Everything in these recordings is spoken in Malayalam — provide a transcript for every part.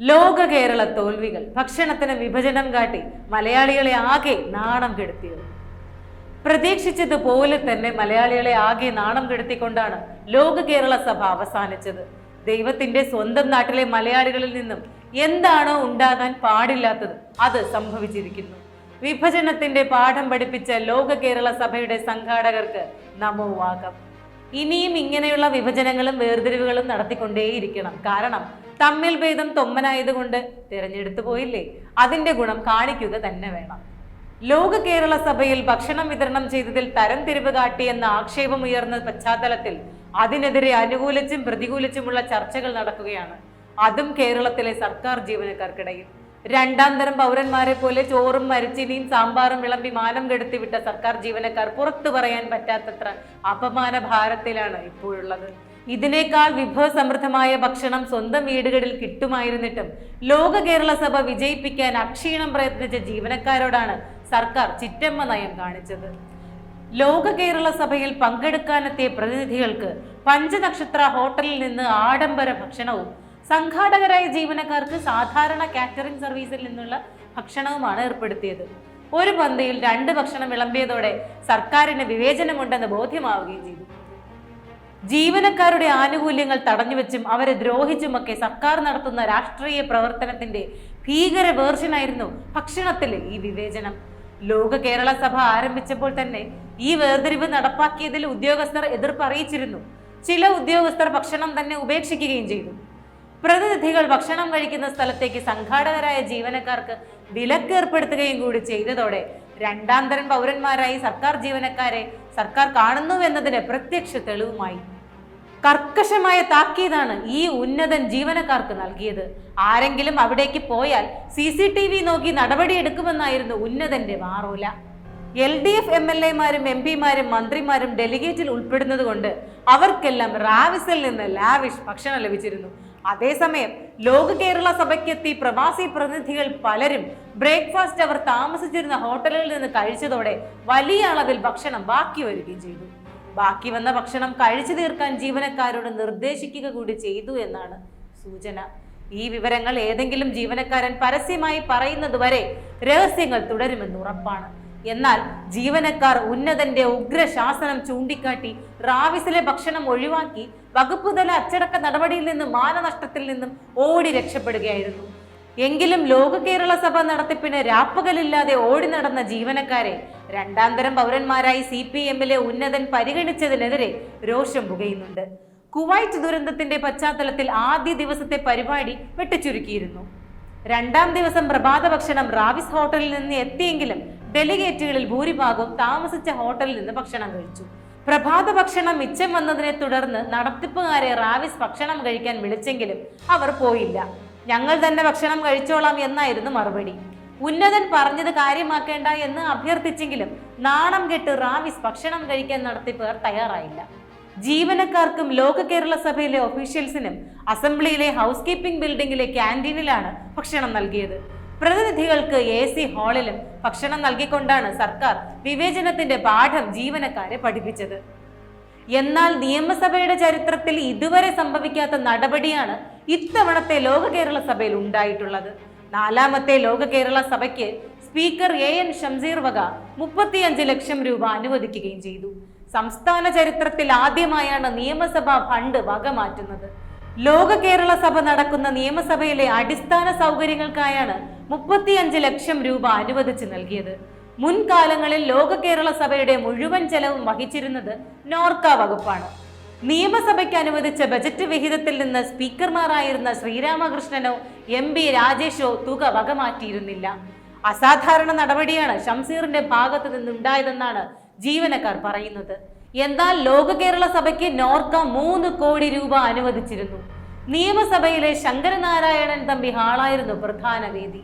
ലോക കേരള തോൽവികൾ. ഭക്ഷണത്തിന് വിഭജനം കാട്ടി മലയാളികളെ ആകെ നാണം കെടുത്തിയത്. പ്രതീക്ഷിച്ചതുപോലെ തന്നെ മലയാളികളെ ആകെ നാണം കെടുത്തിക്കൊണ്ടാണ് ലോക കേരള സഭ അവസാനിച്ചത്. ദൈവത്തിന്റെ സ്വന്തം നാട്ടിലെ മലയാളികളിൽ നിന്നും എന്താണോ ഉണ്ടാകാൻ പാടില്ലാത്തത് അത് സംഭവിച്ചിരിക്കുന്നു. വിഭജനത്തിന്റെ പാഠം പഠിപ്പിച്ച ലോക കേരള സഭയുടെ സംഘാടകർക്ക് നമോവാകം ഇനിയും ഇങ്ങനെയുള്ള വിഭജനങ്ങളും വേർതിരിവുകളും നടത്തിക്കൊണ്ടേയിരിക്കണം. കാരണം തമ്മിൽ ഭേദം തൊമ്മനായതുകൊണ്ട് തിരഞ്ഞെടുത്തു പോയില്ലേ? അതിന്റെ ഗുണം കാണിക്കുക തന്നെ വേണം. ലോക കേരള സഭയിൽ ഭക്ഷണം വിതരണം ചെയ്തതിൽ തരംതിരിവ് കാട്ടിയെന്ന ആക്ഷേപം ഉയർന്ന പശ്ചാത്തലത്തിൽ അതിനെതിരെ അനുകൂലിച്ചും പ്രതികൂലിച്ചുമുള്ള ചർച്ചകൾ നടക്കുകയാണ്. അതും കേരളത്തിലെ സർക്കാർ ജീവനക്കാർക്കിടയിൽ. രണ്ടാം തരം പൗരന്മാരെ പോലെ ചോറും മരിച്ചിനിയും സാമ്പാറും വിളമ്പി മാനം കെടുത്തി വിട്ട സർക്കാർ ജീവനക്കാർ പുറത്തു പറയാൻ പറ്റാത്തത്ര അപമാന ഭാരത്തിലാണ് ഇപ്പോഴുള്ളത്. ഇതിനേക്കാൾ വിഭവസമൃദ്ധമായ ഭക്ഷണം സ്വന്തം വീടുകളിൽ കിട്ടുമായിരുന്നിട്ടും ലോക കേരള സഭ വിജയിപ്പിക്കാൻ അക്ഷീണം പ്രയത്നിച്ച ജീവനക്കാരോടാണ് സർക്കാർ ചിറ്റമ്മ നയം കാണിച്ചത്. ലോക കേരള സഭയിൽ പങ്കെടുക്കാനെത്തിയ പ്രതിനിധികൾക്ക് പഞ്ചനക്ഷത്ര ഹോട്ടലിൽ നിന്ന് ആഡംബര ഭക്ഷണവും സംഘാടകരായ ജീവനക്കാർക്ക് സാധാരണ കാറ്ററിംഗ് സർവീസിൽ നിന്നുള്ള ഭക്ഷണവുമാണ് ഏർപ്പെടുത്തിയത്. ഒരു പന്തിയിൽ രണ്ട് ഭക്ഷണം വിളമ്പിയതോടെ സർക്കാരിന് വിവേചനമുണ്ടെന്ന് ബോധ്യമാവുകയും ചെയ്തു. ജീവനക്കാരുടെ ആനുകൂല്യങ്ങൾ തടഞ്ഞുവെച്ചും അവരെ ദ്രോഹിച്ചുമൊക്കെ സർക്കാർ നടത്തുന്ന രാഷ്ട്രീയ പ്രവർത്തനത്തിന്റെ ഭീകര വേർഷനായിരുന്നു ഭക്ഷണത്തിലെ ഈ വിവേചനം. ലോക കേരള സഭ ആരംഭിച്ചപ്പോൾ തന്നെ ഈ വേർതിരിവ് നടപ്പാക്കിയതിൽ ഉദ്യോഗസ്ഥർ എതിർപ്പ് അറിയിച്ചിരുന്നു ചില ഉദ്യോഗസ്ഥർ ഭക്ഷണം തന്നെ ഉപേക്ഷിക്കുകയും ചെയ്തു. പ്രതിനിധികൾ ഭക്ഷണം കഴിക്കുന്ന സ്ഥലത്തേക്ക് സംഘാടകരായ ജീവനക്കാർക്ക് വിലക്ക് ഏർപ്പെടുത്തുകയും കൂടി ചെയ്തതോടെ രണ്ടാം തരം പൗരന്മാരായി സർക്കാർ ജീവനക്കാരെ സർക്കാർ കാണുന്നു കാണുന്നുവെന്നതിന് പ്രത്യക്ഷ തെളിവുമായി. കർക്കശമായ താക്കീതാണ് ഈ ഉന്നതൻ ജീവനക്കാർക്ക് നൽകിയത്. ആരെങ്കിലും അവിടേക്ക് പോയാൽ സി സി ടി വി നോക്കി നടപടിയെടുക്കുമെന്നായിരുന്നു ഉന്നതന്റെ മാറൂല. L D F M L എമാരും എം പിമാരും മന്ത്രിമാരും ഡെലിഗേറ്റിൽ ഉൾപ്പെടുന്നത് കൊണ്ട് അവർക്കെല്ലാം റാവിസിൽ നിന്ന് ലാവിഷ് ഭക്ഷണം ലഭിച്ചിരുന്നു. അതേസമയം ലോക കേരള സഭയ്ക്കെത്തി പ്രവാസി പ്രതിനിധികൾ പലരും ബ്രേക്ക്ഫാസ്റ്റ് അവർ താമസിച്ചിരുന്ന ഹോട്ടലിൽ നിന്ന് കഴിച്ചതോടെ വലിയ അളവിൽ ഭക്ഷണം ബാക്കി വരികയും ചെയ്തു. ബാക്കി വന്ന ഭക്ഷണം കഴിച്ചു തീർക്കാൻ ജീവനക്കാരോട് നിർദ്ദേശിക്കുക കൂടി ചെയ്തു എന്നാണ് സൂചന. ഈ വിവരങ്ങൾ ഏതെങ്കിലും ജീവനക്കാരൻ പരസ്യമായി പറയുന്നതുവരെ രഹസ്യങ്ങൾ തുടരുമെന്ന് ഉറപ്പാണ്. എന്നാൽ ജീവനക്കാർ ഉന്നതന്റെ ഉഗ്ര ശാസനം ചൂണ്ടിക്കാട്ടി റാവിസിലെ ഭക്ഷണം ഒഴിവാക്കി വകുപ്പുതല അച്ചടക്ക നടപടിയിൽ നിന്നും മാനനഷ്ടത്തിൽ നിന്നും ഓടി രക്ഷപ്പെടുകയായിരുന്നു. എങ്കിലും ലോക കേരള സഭ നടത്തിപ്പിന് രാപ്പകലില്ലാതെ ഓടി നടന്ന ജീവനക്കാരെ രണ്ടാംതരം പൗരന്മാരായി സി പി എമ്മിലെ ഉന്നതൻ പരിഗണിച്ചതിനെതിരെ രോഷം പുകയുന്നുണ്ട്. കുവൈറ്റ് ദുരന്തത്തിന്റെ പശ്ചാത്തലത്തിൽ ആദ്യ ദിവസത്തെ പരിപാടി വെട്ടിച്ചുരുക്കിയിരുന്നു. രണ്ടാം ദിവസം പ്രഭാത ഭക്ഷണം റാവിസ് ഹോട്ടലിൽ നിന്ന് എത്തിയെങ്കിലും ഡെലിഗേറ്റുകളിൽ ഭൂരിഭാഗവും താമസിച്ച ഹോട്ടലിൽ നിന്ന് ഭക്ഷണം കഴിച്ചു. പ്രഭാത ഭക്ഷണം മിച്ചം വന്നതിനെ തുടർന്ന് നടത്തിപ്പുകാരെ റാവിസ് ഭക്ഷണം കഴിക്കാൻ വിളിച്ചെങ്കിലും അവർ പോയില്ല. ഞങ്ങൾ തന്നെ ഭക്ഷണം കഴിച്ചോളാം എന്നായിരുന്നു മറുപടി. ഉന്നതൻ പറഞ്ഞത് കാര്യമാക്കേണ്ട എന്ന് അഭ്യർത്ഥിച്ചെങ്കിലും നാണം കെട്ട് റാവിസ് ഭക്ഷണം കഴിക്കാൻ നടത്തിപ്പുകാർ തയ്യാറായില്ല. ജീവനക്കാർക്കും ലോക കേരള സഭയിലെ ഒഫീഷ്യൽസിനും അസംബ്ലിയിലെ ഹൗസ് കീപ്പിംഗ് ബിൽഡിംഗിലെ ക്യാന്റീനിലാണ് ഭക്ഷണം നൽകിയത്. പ്രതിനിധികൾക്ക് എ സി ഹാളിലും ഭക്ഷണം നൽകിക്കൊണ്ടാണ് സർക്കാർ വിവേചനത്തിന്റെ പാഠം ജീവനക്കാരെ പഠിപ്പിച്ചത്. എന്നാൽ നിയമസഭയുടെ ചരിത്രത്തിൽ ഇതുവരെ സംഭവിക്കാത്ത നടപടിയാണ് ഇത്തവണത്തെ ലോക കേരള സഭയിൽ ഉണ്ടായിട്ടുള്ളത്. നാലാമത്തെ ലോക കേരള സഭയ്ക്ക് സ്പീക്കർ എ എൻ ഷംസീർ വക മുപ്പത്തിയഞ്ച് ലക്ഷം രൂപ അനുവദിക്കുകയും ചെയ്തു. സംസ്ഥാന ചരിത്രത്തിൽ ആദ്യമായാണ് നിയമസഭാ ഫണ്ട് വക മാറ്റുന്നത്. ലോക കേരള സഭ നടക്കുന്ന നിയമസഭയിലെ അടിസ്ഥാന സൗകര്യങ്ങൾക്കായാണ് മുപ്പത്തിയഞ്ച് ലക്ഷം രൂപ അനുവദിച്ച് നൽകിയത്. മുൻകാലങ്ങളിൽ ലോക കേരള സഭയുടെ മുഴുവൻ ചെലവും വഹിച്ചിരുന്നത് നോർക്ക വകുപ്പാണ്. നിയമസഭയ്ക്ക് അനുവദിച്ച ബജറ്റ് വിഹിതത്തിൽ നിന്ന് സ്പീക്കർമാരായിരുന്ന ശ്രീരാമകൃഷ്ണനോ എം ബി രാജേഷോ തുക വകമാറ്റിയിരുന്നില്ല. അസാധാരണ നടപടിയാണ് ഷംസീറിന്റെ ഭാഗത്ത് നിന്നുണ്ടായതെന്നാണ് ജീവനക്കാർ പറയുന്നത്. എന്നാൽ ലോക കേരള സഭയ്ക്ക് നോർക്ക മൂന്ന് കോടി രൂപ അനുവദിച്ചിരുന്നു. നിയമസഭയിലെ ശങ്കരനാരായണൻ തമ്പി ഹാളായിരുന്നു പ്രധാന വേദി.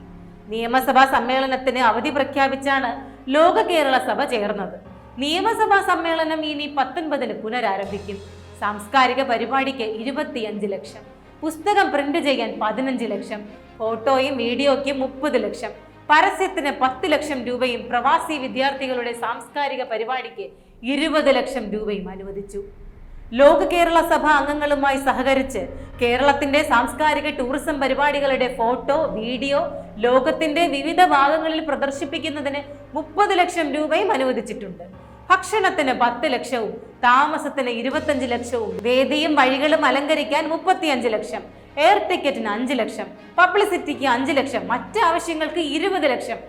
നിയമസഭാ സമ്മേളനത്തിന് അവധി പ്രഖ്യാപിച്ചാണ് ലോക കേരള സഭ ചേർന്നത്. നിയമസഭാ സമ്മേളനം ഇനി പത്തൊൻപതിന് പുനരാരംഭിക്കും. സാംസ്കാരിക പരിപാടിക്ക് ഇരുപത്തിയഞ്ച് ലക്ഷം. പുസ്തകം പ്രിന്റ് ചെയ്യാൻ പതിനഞ്ച് ലക്ഷം. ഫോട്ടോയും വീഡിയോയ്ക്കും മുപ്പത് ലക്ഷം. പരസ്യത്തിന് പത്ത് ലക്ഷം രൂപയും പ്രവാസി വിദ്യാർത്ഥികളുടെ സാംസ്കാരിക പരിപാടിക്ക് ഇരുപത് ലക്ഷം രൂപയും അനുവദിച്ചു. ലോക കേരള സഭ അംഗങ്ങളുമായി സഹകരിച്ച് കേരളത്തിന്റെ സാംസ്കാരിക ടൂറിസം പരിപാടികളുടെ ഫോട്ടോ വീഡിയോ ലോകത്തിന്റെ വിവിധ ഭാഗങ്ങളിൽ പ്രദർശിപ്പിക്കുന്നതിന് മുപ്പത് ലക്ഷം രൂപയും അനുവദിച്ചിട്ടുണ്ട്. ഭക്ഷണത്തിന് പത്ത് ലക്ഷവും താമസത്തിന് ഇരുപത്തഞ്ച് ലക്ഷവും വേദിയും വഴികളും അലങ്കരിക്കാൻ മുപ്പത്തിയഞ്ച് ലക്ഷം എയർ ടിക്കറ്റിന് അഞ്ച് ലക്ഷം പബ്ലിസിറ്റിക്ക് അഞ്ച് ലക്ഷം മറ്റ് ആവശ്യങ്ങൾക്ക് ഇരുപത് ലക്ഷം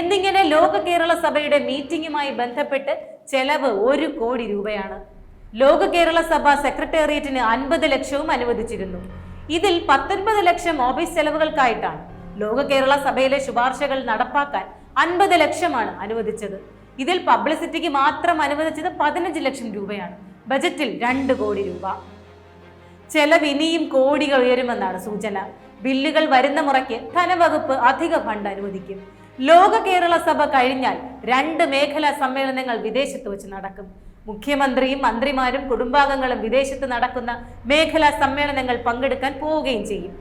എന്നിങ്ങനെ ലോക കേരള സഭയുടെ മീറ്റിംഗുമായി ബന്ധപ്പെട്ട് ചെലവ് ഒരു കോടി രൂപയാണ്. ലോക കേരള സഭ സെക്രട്ടേറിയറ്റിന് അൻപത് ലക്ഷവും അനുവദിച്ചിരുന്നു. ഇതിൽ പത്തൊൻപത് ലക്ഷം ഓഫീസ് ചെലവുകൾക്കായിട്ടാണ് ലോക കേരള സഭയിലെ ശുപാർശകൾ നടപ്പാക്കാൻ അൻപത് ലക്ഷമാണ് അനുവദിച്ചത്. ഇതിൽ പബ്ലിസിറ്റിക്ക് മാത്രം അനുവദിച്ചത് പതിനഞ്ച് ലക്ഷം രൂപയാണ്. ബജറ്റിൽ രണ്ട് കോടി രൂപ. ചെലവ് ഇനിയും കോടികൾ ഉയരുമെന്നാണ് സൂചന. ബില്ലുകൾ വരുന്ന മുറയ്ക്ക് ധനവകുപ്പ് അധിക ഫണ്ട് അനുവദിക്കും. ലോക കേരള സഭ കഴിഞ്ഞാൽ രണ്ട് മേഖലാ സമ്മേളനങ്ങൾ വിദേശത്ത് വെച്ച് നടക്കും. മുഖ്യമന്ത്രിയും മന്ത്രിമാരും കുടുംബാംഗങ്ങളും വിദേശത്ത് നടക്കുന്ന മേഖലാ സമ്മേളനങ്ങൾ പങ്കെടുക്കാൻ പോവുകയും ചെയ്യും.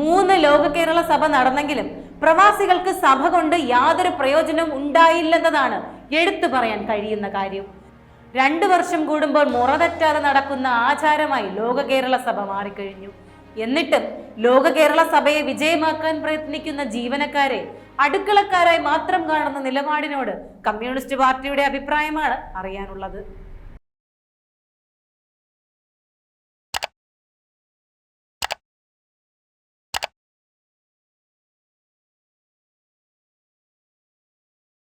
മൂന്ന് ലോക കേരള സഭ നടന്നെങ്കിലും പ്രവാസികൾക്ക് സഭ കൊണ്ട് യാതൊരു പ്രയോജനവും ഉണ്ടായില്ലെന്നതാണ് എടുത്തു പറയാൻ കഴിയുന്ന കാര്യം. രണ്ടു വർഷം കൂടുമ്പോൾ മുറതറ്റാതെ നടക്കുന്ന ആചാരമായി ലോക കേരള സഭ മാറിക്കഴിഞ്ഞു. എന്നിട്ടും ലോക കേരള സഭയെ വിജയമാക്കാൻ പ്രയത്നിക്കുന്ന ജീവനക്കാരെ അടുക്കളക്കാരായി മാത്രം കാണുന്ന നിലപാടിനോട് കമ്മ്യൂണിസ്റ്റ് പാർട്ടിയുടെ അഭിപ്രായമാണ് അറിയാനുള്ളത്.